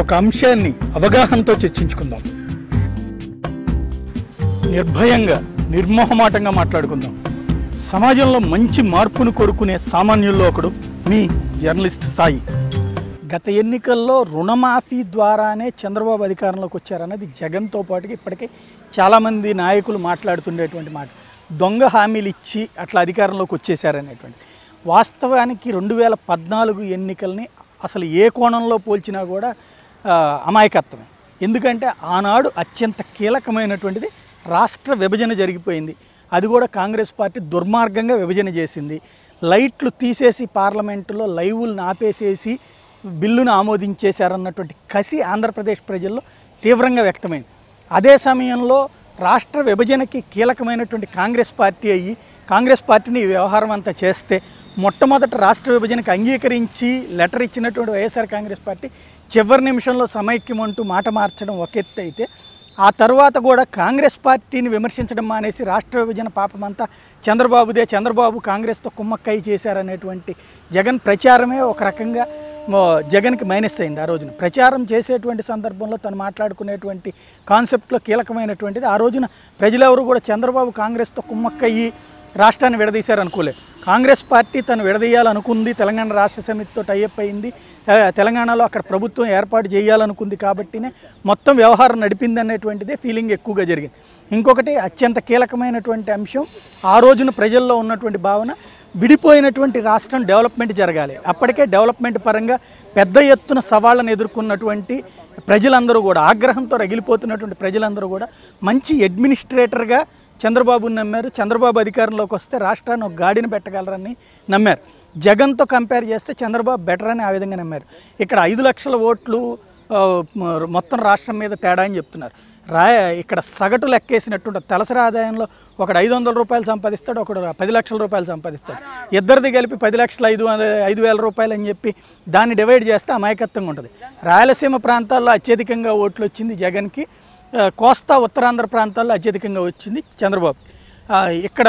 ఒక అంశాన్ని అవగాహనతో చర్చించుకుందాం. నిర్భయంగా నిర్మోహమాటంగా మాట్లాడుకుందాం. సమాజంలో మంచి మార్పును కోరుకునే సామాన్యుల్లో ఒకడు మీ జర్నలిస్ట్ సాయి. గత ఎన్నికల్లో రుణమాఫీ ద్వారానే చంద్రబాబు అధికారంలోకి వచ్చారన్నది జగన్తో పాటుగా ఇప్పటికే చాలామంది నాయకులు మాట్లాడుతుండేటువంటి మాట. దొంగ హామీలు ఇచ్చి అట్లా అధికారంలోకి వచ్చేసారనేటువంటి వాస్తవానికి రెండు వేల పద్నాలుగు ఎన్నికల్ని అసలు ఏ కోణంలో పోల్చినా కూడా అమాయకత్వమే. ఎందుకంటే ఆనాడు అత్యంత కీలకమైనటువంటిది రాష్ట్ర విభజన జరిగిపోయింది. అది కూడా కాంగ్రెస్ పార్టీ దుర్మార్గంగా విభజన చేసింది. లైట్లు తీసేసి పార్లమెంటులో లైవులను ఆపేసేసి బిల్లును ఆమోదించేశారన్నటువంటి కసి ఆంధ్రప్రదేశ్ ప్రజల్లో తీవ్రంగా వ్యక్తమైంది. అదే సమయంలో రాష్ట్ర విభజనకి కీలకమైనటువంటి కాంగ్రెస్ పార్టీ అయ్యి కాంగ్రెస్ పార్టీని ఈ వ్యవహారం అంతా చేస్తే మొట్టమొదట రాష్ట్ర విభజనకు అంగీకరించి లెటర్ ఇచ్చినటువంటి వైఎస్ఆర్ కాంగ్రెస్ పార్టీ చివరి నిమిషంలో సమైక్యం అంటూ మాట మార్చడం ఒక ఎత్తు అయితే ఆ తర్వాత కూడా కాంగ్రెస్ పార్టీని విమర్శించడం మానేసి రాష్ట్ర విభజన పాపమంతా చంద్రబాబుదే చంద్రబాబు కాంగ్రెస్తో కుమ్మక్కై చేశారనేటువంటి జగన్ ప్రచారమే ఒక రకంగా జగన్కి మైనస్ అయింది ఆ రోజున. ప్రచారం చేసేటువంటి సందర్భంలో తను మాట్లాడుకునేటువంటి కాన్సెప్ట్లో కీలకమైనటువంటిది ఆ రోజున ప్రజలెవరు కూడా చంద్రబాబు కాంగ్రెస్తో కుమ్మక్కయ్యి రాష్ట్రాన్ని విడదీశారు అనుకోలేదు కాంగ్రెస్ పార్టీ తను విడదీయాలనుకుంది తెలంగాణ రాష్ట్ర సమితితో టైఅప్ అయింది. తెలంగాణలో అక్కడ ప్రభుత్వం ఏర్పాటు చేయాలనుకుంది కాబట్టినే మొత్తం వ్యవహారం నడిపింది అనేటువంటిదే ఫీలింగ్ ఎక్కువగా జరిగింది. ఇంకొకటి అత్యంత కీలకమైనటువంటి అంశం ఆ రోజున ప్రజల్లో ఉన్నటువంటి భావన విడిపోయినటువంటి రాష్ట్రం డెవలప్మెంట్ జరగాలి. అప్పటికే డెవలప్మెంట్ పరంగా పెద్ద ఎత్తున సవాళ్ళను ఎదుర్కొన్నటువంటి ప్రజలందరూ కూడా ఆగ్రహంతో రగిలిపోతున్నటువంటి ప్రజలందరూ కూడా మంచి అడ్మినిస్ట్రేటర్గా చంద్రబాబుని నమ్మారు. చంద్రబాబు అధికారంలోకి వస్తే రాష్ట్రాన్ని ఒక గాడిని పెట్టగలరని నమ్మారు. జగన్తో కంపేర్ చేస్తే చంద్రబాబు బెటర్ అని ఆ విధంగా నమ్మారు. ఇక్కడ ఐదు లక్షల ఓట్లు మొత్తం రాష్ట్రం మీద తేడా అని చెప్తున్నారు. రా ఇక్కడ సగటు లెక్కేసినట్టు తలసరి ఆదాయంలో ఒకడు ఐదు వందల రూపాయలు సంపాదిస్తాడు ఒకడు పది లక్షల రూపాయలు సంపాదిస్తాడు. ఇద్దరిది కలిపి పది లక్షల ఐదు ఐదు వేల రూపాయలు అని చెప్పి దాన్ని డివైడ్ చేస్తే అమాయకత్వంగా ఉంటుంది. రాయలసీమ ప్రాంతాల్లో అత్యధికంగా ఓట్లు వచ్చింది జగన్కి కోస్తా ఉత్తరాంధ్ర ప్రాంతాల్లో అత్యధికంగా వచ్చింది చంద్రబాబు. ఇక్కడ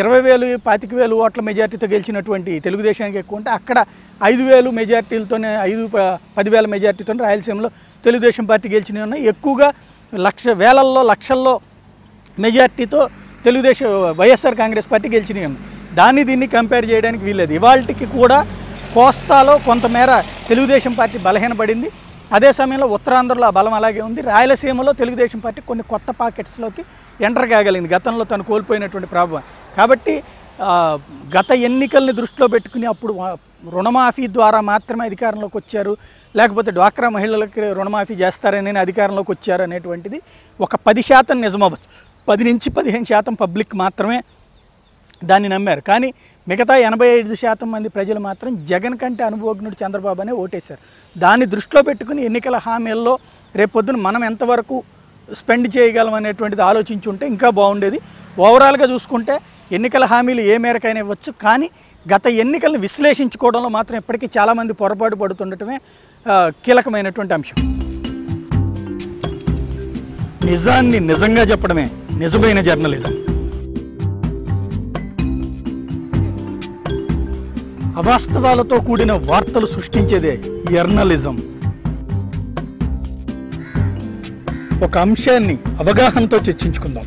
ఇరవై వేలు పాతిక వేలు ఓట్ల మెజార్టీతో గెలిచినటువంటి తెలుగుదేశానికి ఎక్కువ ఉంటే అక్కడ ఐదు వేలు మెజార్టీలతోనే ఐదు పదివేల మెజార్టీతో రాయలసీమలో తెలుగుదేశం పార్టీ గెలిచినవి ఉన్నాయి. ఎక్కువగా లక్ష వేలల్లో లక్షల్లో మెజార్టీతో తెలుగుదేశం వైఎస్ఆర్ కాంగ్రెస్ పార్టీ గెలిచిన దాన్ని దీన్ని కంపేర్ చేయడానికి వీల్లేదు. ఇవాళకి కూడా కోస్తాలో కొంతమేర తెలుగుదేశం పార్టీ బలహీనపడింది. అదే సమయంలో ఉత్తరాంధ్రలో ఆ బలం అలాగే ఉంది. రాయలసీమలో తెలుగుదేశం పార్టీ కొన్ని కొత్త పాకెట్స్లోకి ఎంటర్ కాగలిగింది. గతంలో తను కోల్పోయినటువంటి ప్రభావం కాబట్టి గత ఎన్నికల్ని దృష్టిలో పెట్టుకుని అప్పుడు రుణమాఫీ ద్వారా మాత్రమే అధికారంలోకి వచ్చారు. లేకపోతే డ్వాక్రా మహిళలకి రుణమాఫీ చేస్తారని అధికారంలోకి వచ్చారు అనేటువంటిది ఒక పది శాతం నిజమవ్వచ్చు. పది నుంచి పదిహేను శాతం పబ్లిక్ మాత్రమే దాన్ని నమ్మారు. కానీ మిగతా ఎనభై ఐదు శాతం మంది ప్రజలు మాత్రం జగన్ కంటే అనుభవజ్ఞుడు చంద్రబాబు అనే ఓటేశారు. దాన్ని దృష్టిలో పెట్టుకుని ఎన్నికల హామీల్లో రేపొద్దున మనం ఎంతవరకు స్పెండ్ చేయగలం అనేటువంటిది ఆలోచించుంటే ఇంకా బాగుండేది. ఓవరాల్గా చూసుకుంటే ఎన్నికల హామీలు ఏ మేరకైనా ఇవ్వచ్చు. కానీ గత ఎన్నికలను విశ్లేషించుకోవడంలో మాత్రం ఇప్పటికీ చాలామంది పొరపాటు పడుతుండటమే కీలకమైనటువంటి అంశం. నిజాన్ని నిజంగా చెప్పడమే నిజమైన జర్నలిజం. అవాస్తవాలతో కూడిన వార్తలు సృష్టించేదే జర్నలిజం. ఒక అంశాన్ని అవగాహనతో చర్చించుకుందాం.